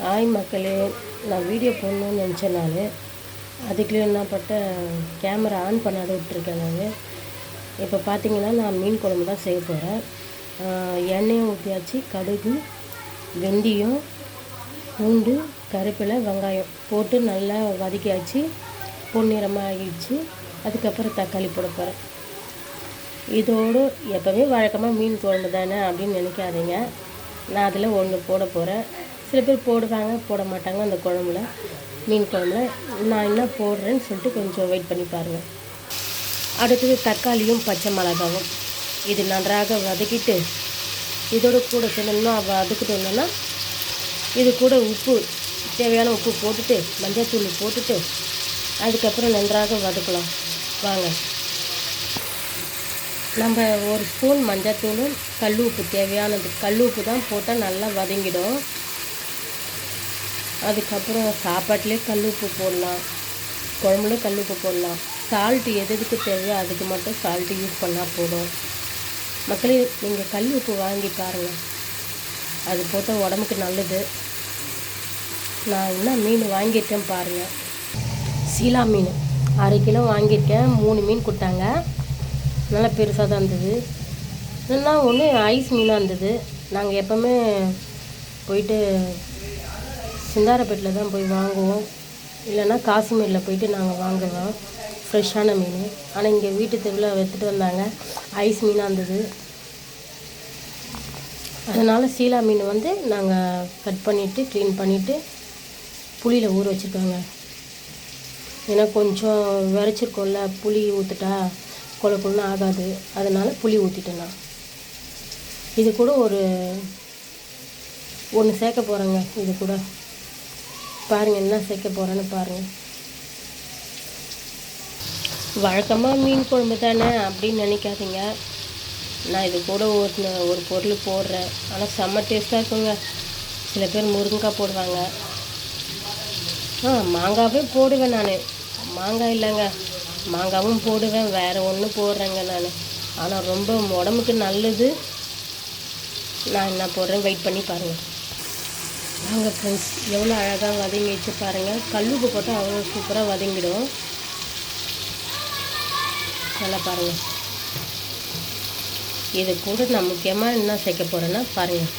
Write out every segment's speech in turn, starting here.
Hi மக்களே. நான் video போடணும்னு நினச்சேன் நான். அதுக்குள்ளே என்ன கேமரா ஆன் பண்ணாத விட்டுருக்கேன் நான். இப்போ பார்த்தீங்கன்னா நான் மீன் குழம்பு தான் செய்ய போகிறேன் எண்ணெயும் ஊற்றியாச்சு கடுகு வெந்தயம் பூண்டு கருப்பிலை வெங்காயம் போட்டு நல்லா வதக்கியாச்சு. பொன்னிறமாக ஆகிடுச்சு. அதுக்கப்புறம் தக்காளி போட போகிறேன் இதோடு எப்போவுமே வழக்கமாக மீன் குழம்பு தானே அப்படின்னு நினைக்காதீங்க. நான் அதில் ஒன்று போட போகிறேன் சில பேர் போடுவாங்க போட மாட்டாங்க அந்த குழம்புல. மீன் குழம்புல. நான் என்ன போடுறேன்னு சொல்லிட்டு கொஞ்சம் வெயிட் பண்ணி பாருங்கள் அடுத்தது தக்காளியும் பச்சை மிளகாவும். இது நன்றாக வதக்கிட்டு இதோட கூட சொல்லணும்னா வதக்கிட்டு என்னென்னா இது கூட உப்பு தேவையான உப்பு போட்டுட்டு மஞ்சள்தூள் போட்டுட்டு அதுக்கப்புறம் நன்றாக வதக்கலாம். வாங்க. நம்ம ஒரு ஸ்பூன் மஞ்சத்தூளும் கல் உப்பு தேவையானது கல் உப்பு தான் போட்டால் நல்லா வதங்கிடும். அதுக்கப்புறம் சாப்பாட்டிலே கல் உப்பு போடலாம். குழம்புல கல் உப்பு போடலாம். சால்ட்டு எது எதுக்கு தேவையோ அதுக்கு மட்டும் சால்ட்டு யூஸ் பண்ணால் போதும். மக்களே நீங்கள் கல் உப்பு வாங்கி பாருங்கள் அது போட்டால் உடம்புக்கு நல்லது. நான் என்ன மீன் வாங்கியிருக்கேன் பாருங்கள் சீலா மீன். அரை கிலோ வாங்கியிருக்கேன். மூணு மீன் கொடுத்தாங்க. நல்லா பெருசாக தான் இருந்தது. இல்லைன்னா ஒன்று ஐஸ் மீனாக இருந்தது. நாங்கள் எப்போவுமே போயிட்டு சிந்தாரப்பேட்டில் தான் போய் வாங்குவோம். இல்லைன்னா காசிமேரில் போயிட்டு நாங்கள் வாங்குவோம் ஃப்ரெஷ்ஷான மீன். ஆனால் இங்கே வீட்டு தெருவில் எடுத்துகிட்டு வந்தாங்க. ஐஸ் மீனாக இருந்தது. அதனால் சீலா மீன் வந்து நாங்கள் கட் பண்ணிவிட்டு க்ளீன் பண்ணிவிட்டு புளியில் ஊற வச்சுருக்காங்க. ஏன்னா கொஞ்சம் விரைச்சிருக்கோம்ல புளி ஊற்றுட்டா கொலை கொலன்னு ஆகாது. அதனால் புளி ஊற்றிட்டேன் நான். இது கூட ஒரு ஒன்று சேர்க்க போகிறேங்க இது கூட. பாருங்கள் என்ன சேர்க்க போகிறேன்னு பாருங்கள் வழக்கமாக மீன் குழம்பு தானே அப்படின்னு நினைக்காதீங்க. நான் இது கூட ஒரு ஒரு பொருள் போடுறேன். ஆனால் செம்ம டேஸ்ட்டாக இருக்குங்க. சில பேர் முருங்கைக்காய் போடுவாங்க. ஆ மாங்காவே போடுவேன் நான். மாங்காய் இல்லைங்க. மாங்காவும் போடுவேன். வேறு ஒன்றும் போடுறேங்க நான். ஆனால் ரொம்ப உடம்புக்கு நல்லது. நான் என்ன போடுறேன்? வெயிட் பண்ணி பாருங்கள் வாங்க ஃப்ரெண்ட்ஸ் எவ்வளோ அழகாக வதங்கி வச்சு பாருங்கள் கல்லுப்பு போட்டால் அவ்வளோ சூப்பராக வதங்கிடும். நல்லா பாருங்கள் இது கூட நான் முக்கியமாக என்ன சேர்க்க போகிறேன்னா பாருங்கள்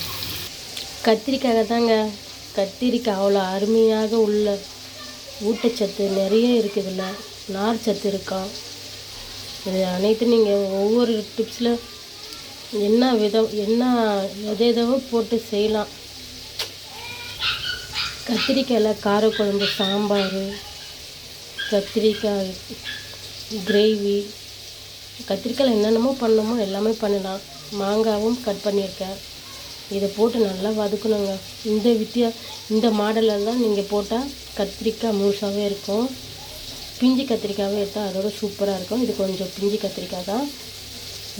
கத்திரிக்காய் தாங்க. கத்திரிக்காய் அவ்வளோ அருமையாக உள்ள ஊட்டச்சத்து நிறைய இருக்குதுல்ல நார் சத்து இருக்கா. இது அனைத்து நீங்கள் ஒவ்வொரு டிப்ஸில் என்ன விதம் என்ன எதை எதவோ போட்டு செய்யலாம். கத்திரிக்காயில் காரக்குழம்பு சாம்பார் கத்திரிக்காய் கிரேவி கத்திரிக்காயில் என்னென்னமோ பண்ணணுமோ எல்லாமே பண்ணலாம் மாங்காவும் கட் பண்ணியிருக்கேன். இதை போட்டு நல்லா வதக்கணுங்க. இந்த வித்தியா இந்த மாடலில் தான் நீங்கள் போட்டால் கத்திரிக்காய் முழுசாகவே இருக்கும். பிஞ்சு கத்திரிக்காயே எடுத்தால் அதோட சூப்பராக இருக்கும். இது கொஞ்சம் பிஞ்சு கத்திரிக்காய் தான்.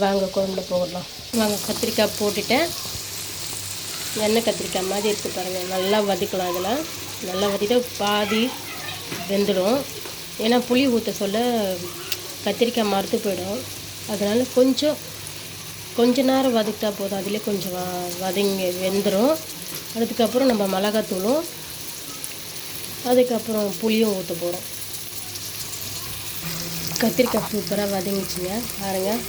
வாங்க குழம்புல போடலாம். வாங்க கத்திரிக்காய் போட்டுட்டேன். எண்ணெய் கத்திரிக்காய் மாதிரி இருக்குது பாருங்கள் நல்லா வதக்கலாம் இதில். நல்லா வதக்கிட்டு பாதி வெந்துடும். ஏன்னா புளி ஊற்ற சொல்ல கத்திரிக்காய் மறுத்து போயிடும். அதனால் கொஞ்சம் கொஞ்ச நேரம் வதக்கிட்டா போதும். அதிலே கொஞ்சம் வ வதங்கி வெந்துடும் அதுக்கப்புறம் நம்ம மிளகாத்தூளும் அதுக்கப்புறம் புளியும் ஊற்ற போகிறோம் கத்திரிக்காய் சூப்பராக வதங்கிச்சுங்க. பாருங்கள்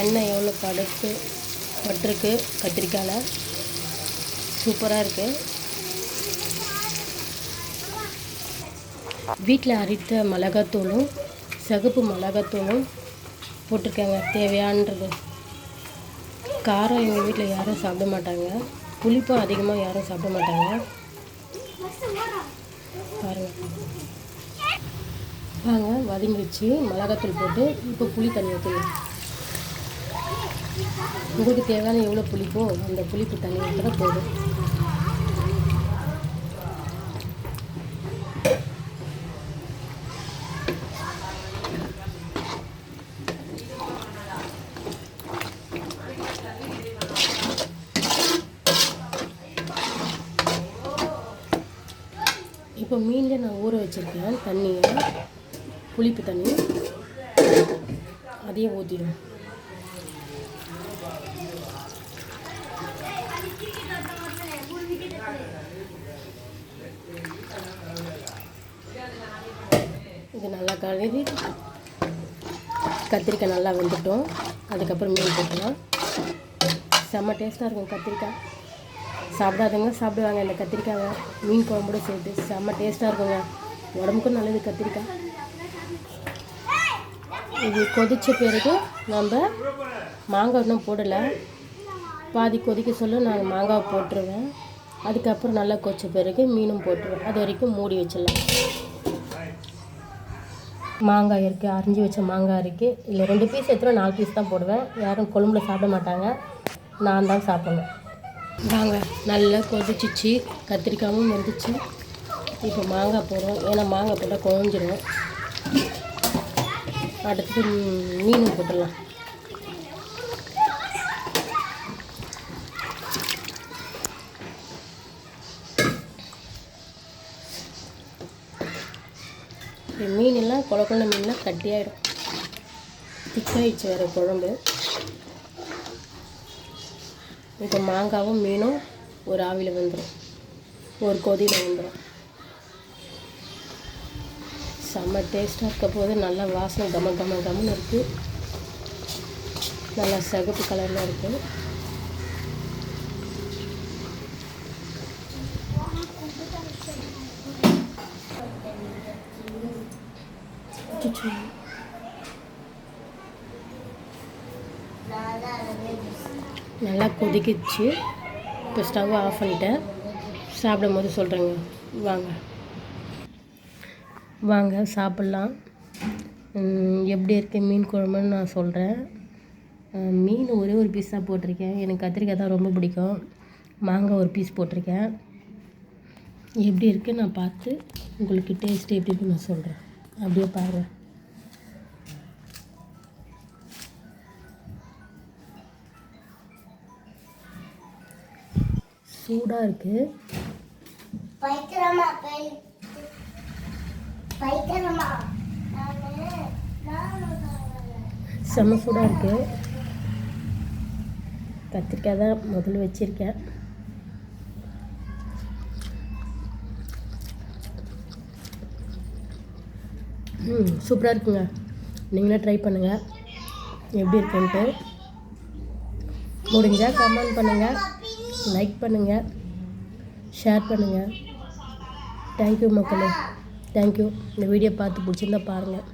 எண்ணெய் எவ்வளோ படுத்து பட்டிருக்கு கத்திரிக்காயில். சூப்பராக இருக்குது வீட்டில் அரித்த மிளகாத்தூளும் சிகப்பு மிளகாத்தூளும் போட்டிருக்கேங்க. தேவையான்றது காரம் எங்கள் வீட்டில் யாரும் சாப்பிட மாட்டாங்க. புளிப்பும் அதிகமாக யாரும் சாப்பிட மாட்டாங்க. பாருங்கள் வாங்க வதங்கி மிளகாத்தூள் போட்டு இப்போ புளி தண்ணி ஊற்றணும் உங்களுக்கு தேவையான எவ்வளோ புளிப்போ அந்த புளிப்பு தண்ணி ஊற்றினா போதும். இப்போ மீனில் நான் ஊற வச்சுருக்கேன் தண்ணியை. புளிப்பு தண்ணி. அதையே ஊற்றிடும் இது நல்லா கழுவி கத்திரிக்காய் நல்லா வெந்துட்டோம். அதுக்கப்புறம் மீன் போட்டுக்கலாம் செம்ம டேஸ்ட்டாக இருக்கும் கத்திரிக்காய். சாப்பிடாதவங்க சாப்பிடுவாங்க. இந்த கத்திரிக்காவை மீன் குழம்போட சேர்த்து செம்ம டேஸ்ட்டாக இருக்குங்க. உடம்புக்கும் நல்லது கத்திரிக்காய். இது கொதித்த பிறகு நம்ம மாங்காய் இன்னும் போடலை. பாதி கொதிக்க சொல்ல நான் மாங்காய் போட்டுருவேன். அதுக்கப்புறம் நல்லா கொச்ச பிறகு மீனும் போட்டுருவேன். அது வரைக்கும் மூடி வச்சிடலாம். மாங்காய் இருக்குது அரிஞ்சு வச்ச மாங்காய் இருக்குது இல்லை ரெண்டு பீஸ் எடுத்துகிட்டு நாலு பீஸ் தான் போடுவேன். யாரும் கொழும்புல சாப்பிட மாட்டாங்க. நான் தான் சாப்பிடணும். வாங்க நல்லா கொதிச்சிச்சு. கத்திரிக்காயும் வந்துச்சு. இப்போ மாங்காய் போடுறோம். ஏன்னா மாங்காய் போட்டால் குழஞ்சிரும். அடுத்தது மீன் போட்டுடலாம். இந்த மீனெல்லாம் குழ மீன்லாம் கட்டியாயிடும் திக்காயிடுச்சு வேறு குழம்பு. இப்போ மாங்காவும் மீனும் ஒரு ஆவியில் வந்துடும் ஒரு கொதியில் வந்துடும் செம்ம டேஸ்ட்டாக இருக்க போது நல்லா வாசனை கம கம கமன்னு இருக்குது நல்லா சிகப்பு கலரில் இருக்குது அச்சச்சோ. நல்லா கொதிக்கிச்சு. இப்போ ஸ்டவ் ஆஃப் பண்ணிட்டேன். சாப்பிடும் போது சொல்கிறேங்க வாங்க. வாங்க சாப்பிட்லாம். எப்படி இருக்குது மீன் குழம்புன்னு நான் சொல்கிறேன் மீன் ஒரே ஒரு பீஸ் தான் போட்டிருக்கேன். எனக்கு கத்திரிக்காய் தான் ரொம்ப பிடிக்கும். மாங்காய் ஒரு பீஸ் போட்டிருக்கேன். எப்படி இருக்குது நான் பார்த்து உங்களுக்கு டேஸ்ட் எப்படி இருக்குன்னு நான் சொல்கிறேன் அப்படியே பாருங்கள் சூடாக இருக்குது செம்ம சூடாக இருக்குது கத்திரிக்காய் தான் முதல்ல வச்சுருக்கேன். ம் சூப்பராக இருக்குங்க. நீங்களே ட்ரை பண்ணுங்கள் எப்படி இருக்குன்ட்டு. முடிஞ்சால் கமெண்ட் பண்ணுங்கள் லைக் பண்ணுங்கள் ஷேர் பண்ணுங்கள் தேங்க்யூ மக்களே. தேங்க்யூ இந்த வீடியோ பார்த்து பிடிச்சிருந்தா பாருங்கள்